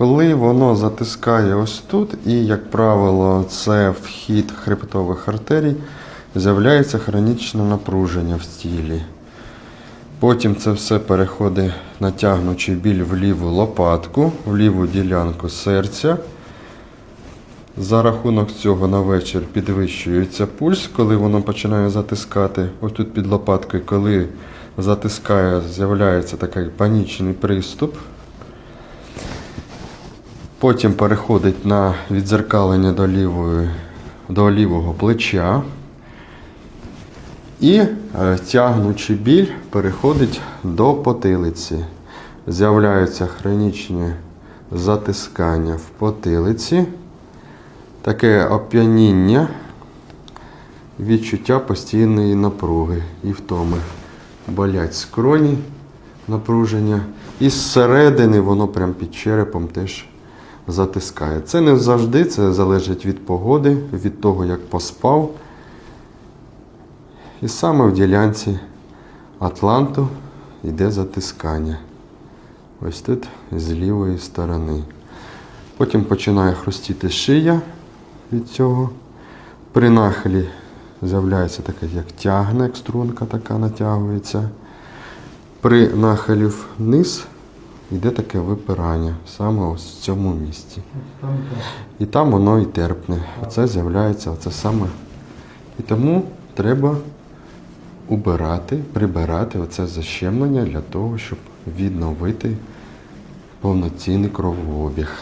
Коли воно затискає ось тут, і, як правило, це вхід хребтових артерій, з'являється хронічне напруження в тілі. Потім це все переходить натягнучий біль в ліву лопатку, в ліву ділянку серця. За рахунок цього на вечір підвищується пульс, коли воно починає затискати. Ось тут під лопаткою, коли затискає, з'являється такий панічний приступ. Потім переходить на відзеркалення до, лівої, до лівого плеча. І е, тягнучий біль переходить до потилиці. З'являються хронічні затискання в потилиці, таке оп'яніння, відчуття постійної напруги і втоми. Болять скроні напруження. І зсередини воно прямо під черепом теж затискає. Це не завжди, це залежить від погоди, від того, як поспав. І саме в ділянці Атланту йде затискання. Ось тут з лівої сторони. Потім починає хрустіти шия від цього. При нахилі з'являється таке, як тягне, як струнка така натягується. При нахилі вниз йде таке випирання, саме ось в цьому місці. І там воно і терпне. Оце з'являється оце саме. І тому треба убирати, прибирати оце защемлення для того, щоб відновити повноцінний кровообіг.